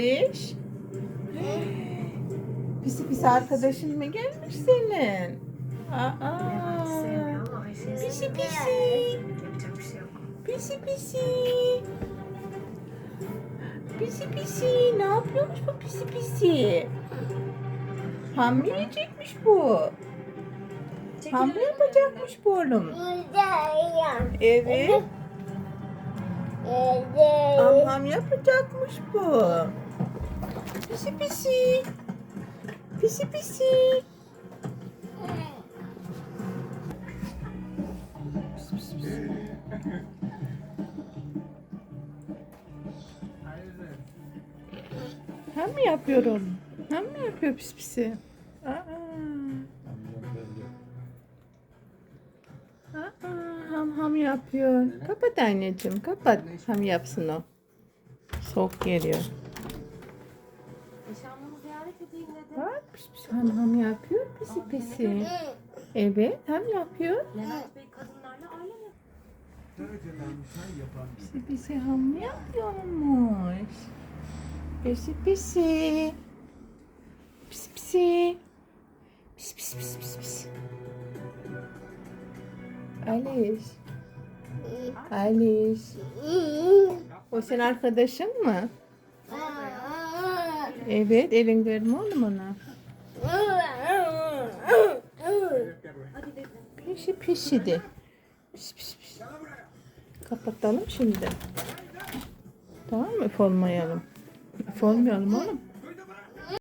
Aliş. Pisi pisi arkadaşın mı gelmiş senin? Aa. Pisi pisi. Pisi pisi. Pisi pisi. Ne yapıyormuş bu pisi pisi? Hamle yiyecekmiş bu. Hamle yapacakmış bu oğlum. Evet. Ham ham yapacakmış bu. Pisi pisi. Pisi pisi. Pis, pis, pis. Hem mi yapıyorum? Hem mi yapıyor pis pisi? Aa, ham ham yapıyor. Kapat anneciğim, kapat. Ham yapsın o. Soğuk geliyor. Nişanlımı ziyaret edeyim dedim. Bak pis pis ham ham yapıyor pisi pisi. Evet ham yapıyor. Levent Bey kadınlarla aile mi? Pisi pisi ham mı yapıyormuş? Pisi pisi. Pisi pisi. Pis pis pis pis pis. Aliş. Aliş. O senin arkadaşın mı? Evet, elin verme oğlum ona. Pişi pişi de. Pis pis pis. Kapatalım şimdi. Tamam mı? Üf olmayalım. Üf olmayalım oğlum.